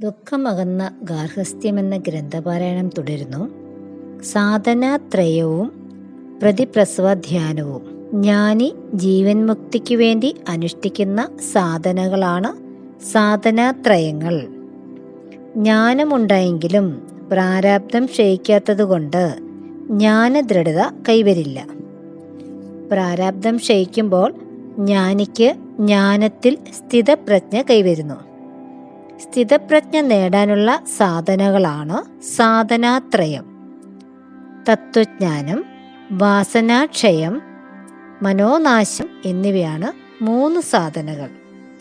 ദുഃഖമകന്ന ഗാർഹസ്ഥ്യമെന്ന ഗ്രന്ഥപാരായണം തുടരുന്നു. സാധനാത്രയവും പ്രതിപ്രസവധ്യാനവും ജ്ഞാനി ജീവൻ മുക്തിക്ക് വേണ്ടി അനുഷ്ഠിക്കുന്ന സാധനകളാണ് സാധനാത്രയങ്ങൾ. ജ്ഞാനമുണ്ടായെങ്കിലും പ്രാരാബ്ദം ക്ഷയിക്കാത്തതുകൊണ്ട് ജ്ഞാനദൃഢത കൈവരില്ല. പ്രാരാബ്ദം ക്ഷയിക്കുമ്പോൾ ജ്ഞാനിക്ക് ജ്ഞാനത്തിൽ സ്ഥിതപ്രജ്ഞ കൈവരുന്നു. സ്ഥിതപ്രജ്ഞ നേടാനുള്ള സാധനകളാണ് സാധനാത്രയം. തത്വജ്ഞാനം വാസനാക്ഷയം മനോനാശം എന്നിവയാണ് മൂന്ന് സാധനകൾ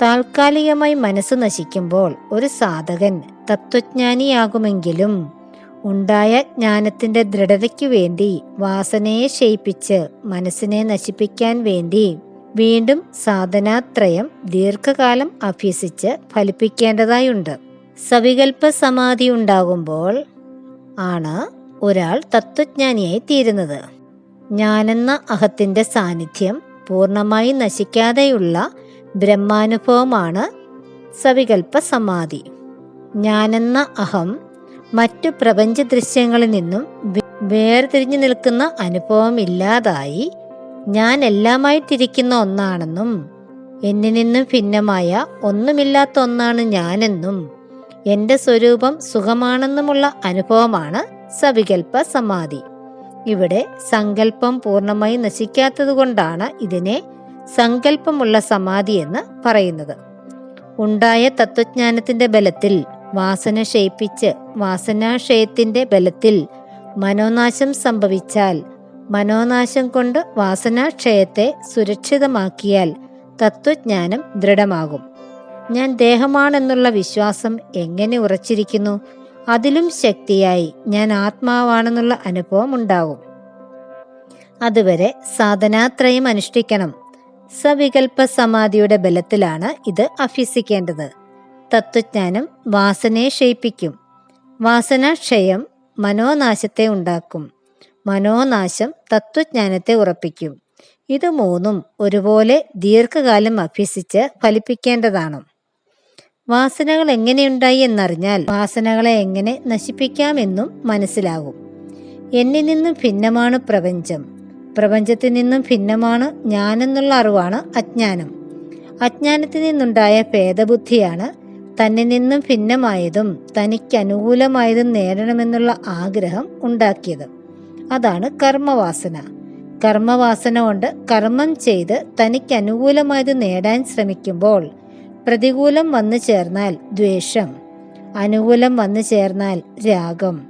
താൽക്കാലികമായി മനസ്സ് നശിക്കുമ്പോൾ ഒരു സാധകൻ തത്വജ്ഞാനിയാകുമെങ്കിലും ഉണ്ടായ ജ്ഞാനത്തിന്റെ ദൃഢതയ്ക്കു വേണ്ടി വാസനയെ ക്ഷയിപ്പിച്ച് മനസ്സിനെ നശിപ്പിക്കാൻ വേണ്ടി വീണ്ടും സാധനാത്രയം ദീർഘകാലം അഭ്യസിച്ച് ഫലിപ്പിക്കേണ്ടതായുണ്ട്. സവികൽപ്പ സമാധി ഉണ്ടാകുമ്പോൾ ആണ് ഒരാൾ തത്വജ്ഞാനിയായി തീരുന്നത്. ഞാനെന്ന അഹത്തിന്റെ സാന്നിധ്യം പൂർണമായി നശിക്കാതെയുള്ള ബ്രഹ്മാനുഭവമാണ് സവികൽപ്പ സമാധി ഞാനെന്ന അഹം മറ്റു പ്രപഞ്ച ദൃശ്യങ്ങളിൽ നിന്നും വേർതിരിഞ്ഞു നിൽക്കുന്ന അനുഭവം ഇല്ലാതായി ഞാൻ എല്ലാമായിട്ടിരിക്കുന്ന ഒന്നാണെന്നും എന്നിൽ നിന്നും ഭിന്നമായ ഒന്നുമില്ലാത്ത ഒന്നാണ് ഞാനെന്നും എന്റെ സ്വരൂപം സുഖമാണെന്നുമുള്ള അനുഭവമാണ് സവികൽപ്പ സമാധി. ഇവിടെ സങ്കല്പം പൂർണമായി നശിക്കാത്തതുകൊണ്ടാണ് ഇതിനെ സങ്കല്പമുള്ള സമാധി എന്ന് പറയുന്നത്. ഉണ്ടായ തത്വജ്ഞാനത്തിന്റെ ബലത്തിൽ വാസന ക്ഷയിപ്പിച്ച് വാസനാക്ഷയത്തിന്റെ ബലത്തിൽ മനോനാശം സംഭവിച്ചാൽ മനോനാശം കൊണ്ട് വാസനാക്ഷയത്തെ സുരക്ഷിതമാക്കിയാൽ തത്വജ്ഞാനം ദൃഢമാകും. ഞാൻ ദേഹമാണെന്നുള്ള വിശ്വാസം എങ്ങനെ ഉറച്ചിരിക്കുന്നു? അതിലും ശക്തിയായി ഞാൻ ആത്മാവാണെന്നുള്ള അനുഭവം ഉണ്ടാകും. അതുവരെ സാധനാത്രയം അനുഷ്ഠിക്കണം. സവികൽപ്പ സമാധിയുടെ ബലത്തിലാണ് ഇത് അഭ്യസിക്കേണ്ടത്. തത്വജ്ഞാനം വാസനയെ ക്ഷയിപ്പിക്കും. വാസനാക്ഷയം മനോനാശത്തെ ഉണ്ടാക്കും. മനോനാശം തത്വജ്ഞാനത്തെ ഉറപ്പിക്കും. ഇത് മൂന്നും ഒരുപോലെ ദീർഘകാലം അഭ്യസിച്ച് ഫലിപ്പിക്കേണ്ടതാണ്. വാസനകൾ എങ്ങനെയുണ്ടായി എന്നറിഞ്ഞാൽ വാസനകളെ എങ്ങനെ നശിപ്പിക്കാമെന്നും മനസ്സിലാകും. എന്നിൽ നിന്നും ഭിന്നമാണ് പ്രപഞ്ചം. പ്രപഞ്ചത്തിൽ നിന്നും ഭിന്നമാണ് ഞാനെന്നുള്ള അറിവാണ് അജ്ഞാനം. അജ്ഞാനത്തിൽ നിന്നുണ്ടായ ഭേദബുദ്ധിയാണ് തന്നിൽ നിന്നും ഭിന്നമായതും തനിക്ക് അനുകൂലമായതും നേടണമെന്നുള്ള ആഗ്രഹം ഉണ്ടാക്കിയത്. അതാണ് കർമ്മവാസന. കർമ്മവാസന കൊണ്ട് കർമ്മം ചെയ്ത് തനിക്ക് അനുകൂലമായത് നേടാൻ ശ്രമിക്കുമ്പോൾ പ്രതികൂലം വന്നു ചേർന്നാൽ ദ്വേഷം അനുകൂലം വന്നു ചേർന്നാൽ രാഗം.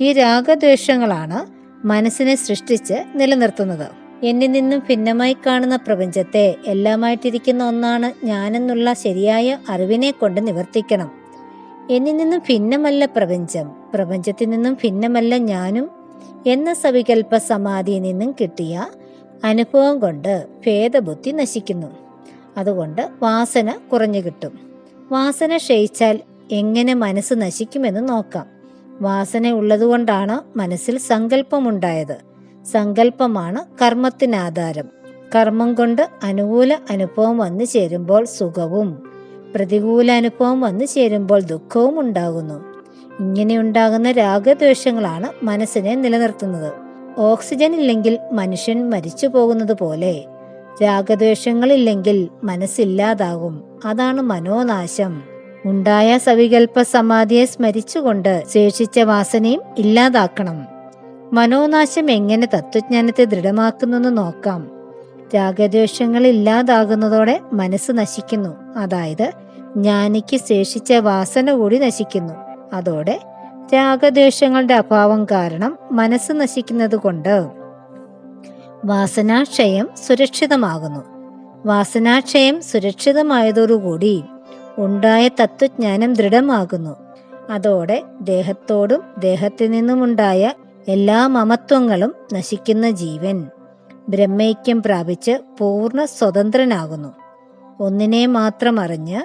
ഈ രാഗദ്വേഷങ്ങളാണ് മനസ്സിനെ സൃഷ്ടിച്ച് നിലനിർത്തുന്നത്. എന്നിൽ നിന്നും ഭിന്നമായി കാണുന്ന പ്രപഞ്ചത്തെ എല്ലാമായിട്ടിരിക്കുന്ന ഒന്നാണ് ഞാനെന്നുള്ള ശരിയായ അറിവിനെ കൊണ്ട് നിവർത്തിക്കണം. എന്നിൽ നിന്നും ഭിന്നമല്ല പ്രപഞ്ചം പ്രപഞ്ചത്തിൽ നിന്നും ഭിന്നമല്ല ഞാനും എന്ന സവികൽപ്പ സമാധിയിൽ നിന്നും കിട്ടിയ അനുഭവം കൊണ്ട് ഭേദബുദ്ധി നശിക്കുന്നു. അതുകൊണ്ട് വാസന കുറഞ്ഞു കിട്ടും. വാസന ക്ഷയിച്ചാൽ എങ്ങനെ മനസ്സ് നശിക്കുമെന്ന് നോക്കാം. വാസന ഉള്ളതുകൊണ്ടാണ് മനസ്സിൽ സങ്കല്പമുണ്ടായത് സങ്കല്പമാണ് കർമ്മത്തിനാധാരം. കർമ്മം കൊണ്ട് അനുകൂല അനുഭവം വന്നു ചേരുമ്പോൾ സുഖവും പ്രതികൂല അനുഭവം വന്നു ചേരുമ്പോൾ ദുഃഖവും ഉണ്ടാകുന്നു. ഇങ്ങനെ ഉണ്ടാകുന്ന രാഗദ്വേഷങ്ങളാണ് മനസ്സിനെ നിലനിർത്തുന്നത്. ഓക്സിജൻ ഇല്ലെങ്കിൽ മനുഷ്യൻ മരിച്ചു പോകുന്നത് പോലെ രാഗദ്വേഷങ്ങളില്ലെങ്കിൽ മനസ്സില്ലാതാകും. അതാണ് മനോനാശം. ഉണ്ടായ സവികൽപ്പ സമാധിയെ സ്മരിച്ചുകൊണ്ട് ശേഷിച്ച വാസനയും ഇല്ലാതാക്കണം. മനോനാശം എങ്ങനെ തത്വജ്ഞാനത്തെ ദൃഢമാക്കുന്നെന്ന് നോക്കാം. രാഗദ്വേഷങ്ങൾ ഇല്ലാതാകുന്നതോടെ മനസ്സ് നശിക്കുന്നു. അതായത് ജ്ഞാനിക്ക് ശേഷിച്ച വാസന കൂടി നശിക്കുന്നു. അതോടെ രാഗദ്വേഷങ്ങളുടെ അഭാവം കാരണം മനസ്സ് നശിക്കുന്നത് കൊണ്ട് വാസനാക്ഷയം സുരക്ഷിതമാകുന്നു. വാസനാക്ഷയം സുരക്ഷിതമായതോടുകൂടി ഉണ്ടായ തത്വജ്ഞാനം ദൃഢമാകുന്നു. അതോടെ ദേഹത്തോടും ദേഹത്തിൽ നിന്നുമുണ്ടായ എല്ലാ മമത്വങ്ങളും നശിക്കുന്ന ജീവൻ ബ്രഹ്മൈക്യം പ്രാപിച്ച് പൂർണ സ്വതന്ത്രനാകുന്നു. ഒന്നിനെ മാത്രം അറിഞ്ഞ്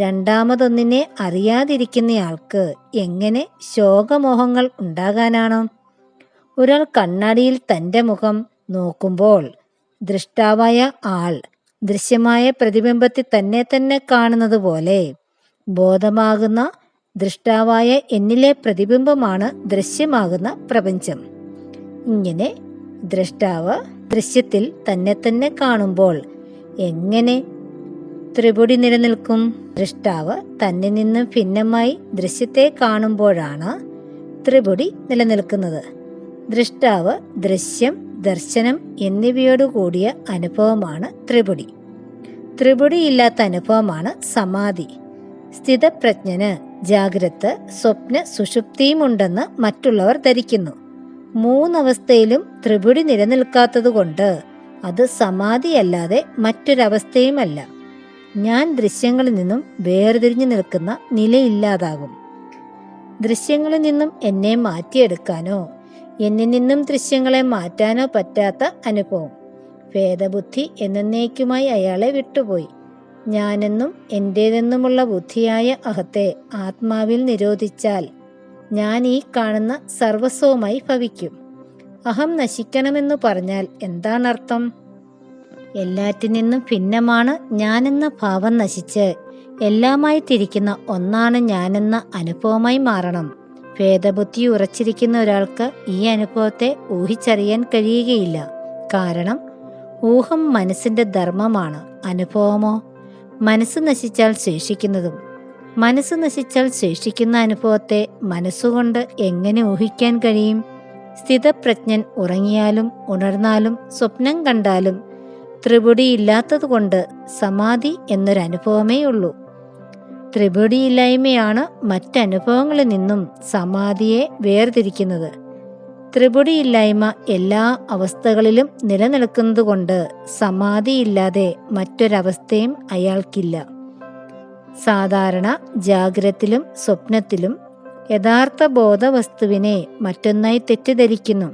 രണ്ടാമതൊന്നിനെ അറിയാതിരിക്കുന്നയാൾക്ക് എങ്ങനെ ശോകമോഹങ്ങൾ ഉണ്ടാകാനാണ്? ഒരാൾ കണ്ണാടിയിൽ തന്റെ മുഖം നോക്കുമ്പോൾ ദൃഷ്ടാവായ ആൾ ദൃശ്യമായ പ്രതിബിംബത്തിൽ തന്നെ തന്നെ കാണുന്നത് പോലെ ബോധമാകുന്ന ദൃഷ്ടാവായ എന്നിലെ പ്രതിബിംബമാണ് ദൃശ്യമാകുന്ന പ്രപഞ്ചം. ഇങ്ങനെ ദൃഷ്ടാവ് ദൃശ്യത്തിൽ തന്നെ തന്നെ കാണുമ്പോൾ എങ്ങനെ ത്രിപുടി നിലനിൽക്കും. ദൃഷ്ടാവ് തന്നിൽ നിന്ന് ഭിന്നമായി ദൃശ്യത്തെ കാണുമ്പോഴാണ് ത്രിപുടി നിലനിൽക്കുന്നത്. ദൃഷ്ടാവ് ദൃശ്യം ദർശനം എന്നിവയോടുകൂടിയ അനുഭവമാണ് ത്രിപുടി. ത്രിപുടിയില്ലാത്ത അനുഭവമാണ് സമാധി. സ്ഥിതപ്രജ്ഞന് ജാഗ്രത് സ്വപ്ന സുഷുപ്തിയുമുണ്ടെന്ന് മറ്റുള്ളവർ ധരിക്കുന്നു. മൂന്നവസ്ഥയിലും ത്രിപുടി നിലനിൽക്കാത്തതുകൊണ്ട് അത് സമാധിയല്ലാതെ മറ്റൊരവസ്ഥയുമല്ല. ഞാൻ ദൃശ്യങ്ങളിൽ നിന്നും വേർതിരിഞ്ഞു നിൽക്കുന്ന നിലയില്ലാതാകും. ദൃശ്യങ്ങളിൽ നിന്നും എന്നെ മാറ്റിയെടുക്കാനോ എന്നിൽ നിന്നും ദൃശ്യങ്ങളെ മാറ്റാനോ പറ്റാത്ത അനുഭവം. ഭേദബുദ്ധി എന്നേക്കുമായി അയാളെ വിട്ടുപോയി. ഞാനെന്നും എന്റേതെന്നുമുള്ള ബുദ്ധിയായ അഹത്തെ ആത്മാവിൽ നിരോധിച്ചാൽ ഞാൻ ഈ കാണുന്ന സർവസ്വവുമായി ഭവിക്കും. അഹം നശിക്കണമെന്നു പറഞ്ഞാൽ എന്താണർത്ഥം? എല്ലാറ്റിൽ നിന്നും ഭിന്നമാണ് ഞാനെന്ന ഭാവം നശിച്ച്. എല്ലാമായി തിരിക്കുന്ന ഒന്നാണ് ഞാനെന്ന അനുഭവമായി മാറണം. ഭേദബുദ്ധി ഉറച്ചിരിക്കുന്ന ഒരാൾക്ക് ഈ അനുഭവത്തെ ഊഹിച്ചറിയാൻ കഴിയുകയില്ല. കാരണം ഊഹം മനസ്സിന്റെ ധർമ്മമാണ്. അനുഭവമോ? മനസ്സ് നശിച്ചാൽ ശേഷിക്കുന്നതും. മനസ്സ് നശിച്ചാൽ ശേഷിക്കുന്ന അനുഭവത്തെ മനസ്സുകൊണ്ട് എങ്ങനെ ഊഹിക്കാൻ കഴിയും? സ്ഥിതപ്രജ്ഞൻ ഉറങ്ങിയാലും ഉണർന്നാലും സ്വപ്നം കണ്ടാലും ത്രിപുടിയില്ലാത്തതുകൊണ്ട് സമാധി എന്നൊരനുഭവമേ ഉള്ളൂ. ത്രിപുടിയില്ലായ്മയാണ് മറ്റനുഭവങ്ങളിൽ നിന്നും സമാധിയെ വേർതിരിക്കുന്നത്. ത്രിപുടിയില്ലായ്മ എല്ലാ അവസ്ഥകളിലും നിലനിൽക്കുന്നതുകൊണ്ട് സമാധിയില്ലാതെ മറ്റൊരവസ്ഥയും അയാൾക്കില്ല. സാധാരണ ജാഗ്രത്തിലും സ്വപ്നത്തിലും യഥാർത്ഥ ബോധവസ്തുവിനെ മറ്റൊന്നായി തെറ്റിദ്ധരിക്കുന്നു.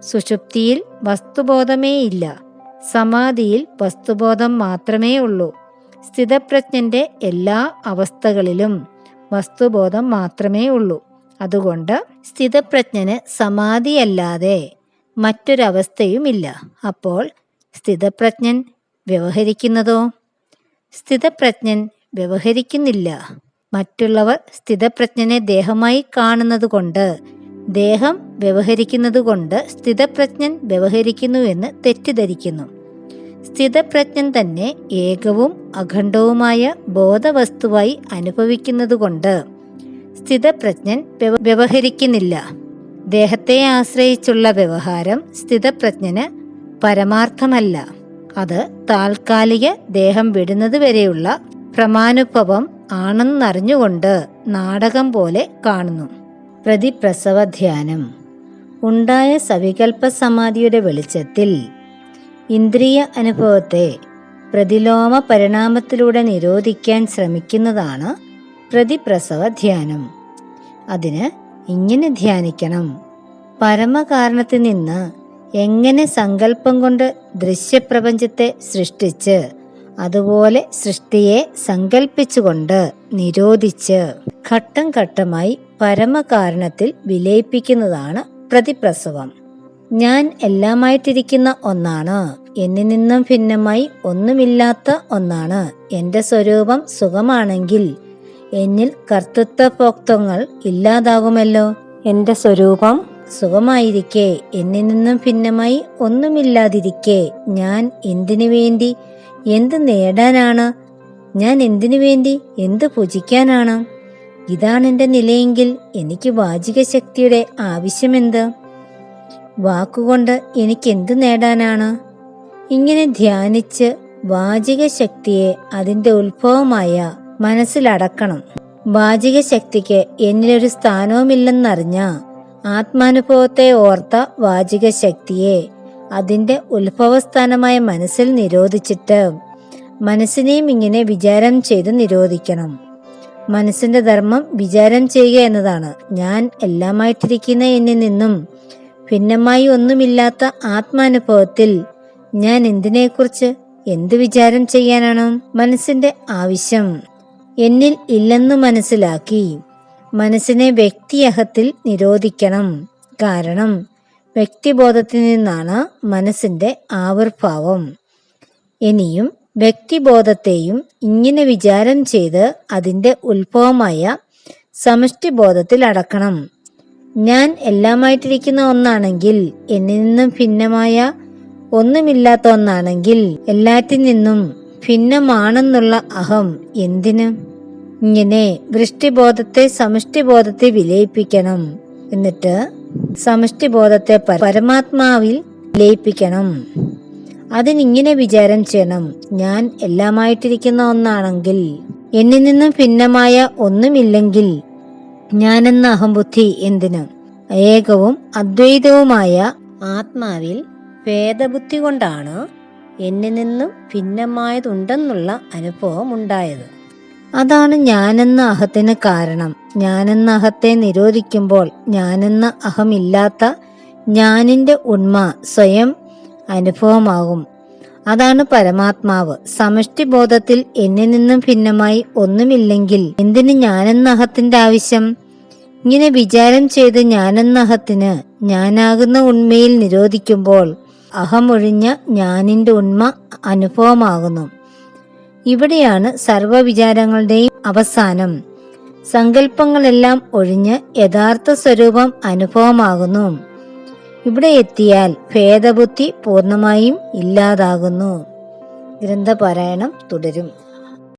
സുഷുപ്തിയിൽ വസ്തുബോധമേയില്ല. സമാധിയിൽ വസ്തുബോധം മാത്രമേ ഉള്ളൂ സ്ഥിതപ്രജ്ഞന്റെ എല്ലാ അവസ്ഥകളിലും വസ്തുബോധം മാത്രമേ ഉള്ളൂ അതുകൊണ്ട് സ്ഥിതപ്രജ്ഞന് സമാധിയല്ലാതെ മറ്റൊരവസ്ഥയുമില്ല. അപ്പോൾ സ്ഥിതപ്രജ്ഞൻ വ്യവഹരിക്കുന്നതോ? സ്ഥിതപ്രജ്ഞൻ വ്യവഹരിക്കുന്നില്ല. മറ്റുള്ളവർ സ്ഥിതപ്രജ്ഞനെ ദേഹമായി കാണുന്നതുകൊണ്ട് ദേഹം വ്യവഹരിക്കുന്നതുകൊണ്ട് സ്ഥിതപ്രജ്ഞൻ വ്യവഹരിക്കുന്നുവെന്ന് തെറ്റിദ്ധരിക്കുന്നു. സ്ഥിതപ്രജ്ഞൻ തന്നെ ഏകവും അഖണ്ഡവുമായ ബോധവസ്തുവായി അനുഭവിക്കുന്നതുകൊണ്ട് സ്ഥിതപ്രജ്ഞൻ വ്യവ- വ്യവഹരിക്കുന്നില്ല. ദേഹത്തെ ആശ്രയിച്ചുള്ള വ്യവഹാരം സ്ഥിതപ്രജ്ഞന് പരമാർത്ഥമല്ല. അത് താൽക്കാലിക ദേഹം വിടുന്നത് വരെയുള്ള പ്രമാനുഭവം ആണെന്നറിഞ്ഞുകൊണ്ട് നാടകം പോലെ കാണുന്നു. പ്രതിപ്രസവ ധ്യാനം ഉണ്ടായ സവികൽപ്പ സമാധിയുടെ വെളിച്ചത്തിൽ ഇന്ദ്രിയ അനുഭവത്തെ പ്രതിലോമ പരിണാമത്തിലൂടെ നിരോധിക്കാൻ ശ്രമിക്കുന്നതാണ് പ്രതിപ്രസവ ധ്യാനം അതിന് ഇങ്ങനെ ധ്യാനിക്കണം. പരമകാരണത്തിൽ നിന്ന് എങ്ങനെ സങ്കല്പം കൊണ്ട് ദൃശ്യപ്രപഞ്ചത്തെ സൃഷ്ടിച്ച് അതുപോലെ സൃഷ്ടിയെ സങ്കല്പിച്ചുകൊണ്ട് നിരോധിച്ച് ഘട്ടം ഘട്ടമായി പരമകാരണത്തിൽ വിലയിപ്പിക്കുന്നതാണ് പ്രതിപ്രസവം. ഞാൻ എല്ലാമായിട്ടിരിക്കുന്ന ഒന്നാണ്. എന്നിൽ നിന്നും ഭിന്നമായി ഒന്നുമില്ലാത്ത ഒന്നാണ്. എന്റെ സ്വരൂപം സുഖമാണെങ്കിൽ എന്നിൽ കർത്തൃത്വഭോക്തങ്ങൾ ഇല്ലാതാകുമല്ലോ. എന്റെ സ്വരൂപം സുഖമായിരിക്കെ. എന്നിൽ നിന്നും ഭിന്നമായി ഒന്നുമില്ലാതിരിക്കെ. ഞാൻ എന്തിനു വേണ്ടി എന്ത് നേടാനാണ്? ഞാൻ എന്തിനു വേണ്ടി എന്ത് ഭുജിക്കാനാണ് ഇതാണ് എന്റെ നിലയെങ്കിൽ എനിക്ക് വാചിക ശക്തിയുടെ ആവശ്യമെന്ത്? വാക്കുകൊണ്ട് എനിക്ക് എന്ത് നേടാനാണ്? ഇങ്ങനെ ധ്യാനിച്ച് വാചിക ശക്തിയെ അതിന്റെ ഉത്ഭവമായ മനസ്സിലടക്കണം വാചിക ശക്തിക്ക് എന്നിലൊരു സ്ഥാനവുമില്ലെന്നറിഞ്ഞ ആത്മാനുഭവത്തെ ഓർത്ത വാചിക ശക്തിയെ അതിന്റെ ഉത്ഭവസ്ഥാനമായ മനസ്സിൽ നിരോധിച്ചിട്ട് മനസ്സിനെയും ഇങ്ങനെ വിചാരം ചെയ്ത് നിരോധിക്കണം. മനസ്സിന്റെ ധർമ്മം വിചാരം ചെയ്യുക എന്നതാണ്. ഞാൻ എല്ലാമായിട്ടിരിക്കുന്ന എന്നിൽ നിന്നും ഭിന്നമായി ഒന്നുമില്ലാത്ത ആത്മാനുഭവത്തിൽ ഞാൻ എന്തിനെക്കുറിച്ച് എന്ത് വിചാരം ചെയ്യാനാണ്? മനസ്സിന്റെ ആവശ്യം എന്നിൽ ഇല്ലെന്ന് മനസ്സിലാക്കി മനസ്സിനെ വ്യക്തിയഹത്തിൽ നിരോധിക്കണം. കാരണം വ്യക്തിബോധത്തിൽ നിന്നാണ് മനസ്സിന്റെ ആവിർഭാവം. ഇനിയും വ്യക്തിബോധത്തെയും ഇങ്ങനെ വിചാരം ചെയ്ത് അതിന്റെ ഉത്ഭവമായ സമഷ്ടിബോധത്തിൽ അടക്കണം. ഞാൻ എല്ലാമായിട്ടിരിക്കുന്ന ഒന്നാണെങ്കിൽ എന്നിൽ നിന്നും ഭിന്നമായ ഒന്നുമില്ലാത്ത ഒന്നാണെങ്കിൽ എല്ലാറ്റിൽ നിന്നും ഭിന്നമാണെന്നുള്ള അഹം എന്തിന്? ഇങ്ങനെ വൃഷ്ടിബോധത്തെ സമഷ്ടിബോധത്തെ വിലയിപ്പിക്കണം. എന്നിട്ട് സമഷ്ടിബോധത്തെ പരമാത്മാവിൽ ലയിപ്പിക്കണം. അതിനിങ്ങനെ വിചാരം ചെയ്യണം. ഞാൻ എല്ലാമായിട്ടിരിക്കുന്ന ഒന്നാണെങ്കിൽ എന്നിൽ നിന്നും ഭിന്നമായ ഒന്നുമില്ലെങ്കിൽ ഞാനെന്ന അഹംബുദ്ധി എന്തിനു? ഏകവും അദ്വൈതവുമായ ആത്മാവിൽ ഭേദബുദ്ധി കൊണ്ടാണ് എന്നിൽ നിന്നും ഭിന്നമായതുണ്ടെന്നുള്ള അനുഭവം ഉണ്ടായത്. അതാണ് ഞാനെന്ന അഹത്തിന് കാരണം. ഞാനെന്ന അഹത്തെ നിരോധിക്കുമ്പോൾ ഞാനെന്ന അഹമില്ലാത്ത ഞാനിന്റെ ഉണ്മ സ്വയം അനുഭവമാകും. അതാണ് പരമാത്മാവ്. സമഷ്ടി ബോധത്തിൽ എന്നിൽ നിന്നും ഭിന്നമായി ഒന്നുമില്ലെങ്കിൽ എന്തിന് ഞാനെന്ന അഹത്തിന്റെ ആവശ്യം? ഇങ്ങനെ വിചാരം ചെയ്ത് ഞാനെന്ന അഹത്തിന് ഞാനാകുന്ന ഉണ്മയിൽ നിരോധിക്കുമ്പോൾ അഹമൊഴിഞ്ഞ ഞാനിന്റെ ഉണ്മ അനുഭവമാകുന്നു. ഇവിടെയാണ് സർവവിചാരങ്ങളുടെയും അവസാനം. സങ്കല്പങ്ങളെല്ലാം ഒഴിഞ്ഞ് യഥാർത്ഥ സ്വരൂപം അനുഭവമാകുന്നു. ഇവിടെ എത്തിയാൽ ഭേദബുദ്ധി പൂർണമായും ഇല്ലാതാകുന്നു. ഗ്രന്ഥപാരായണം തുടരും.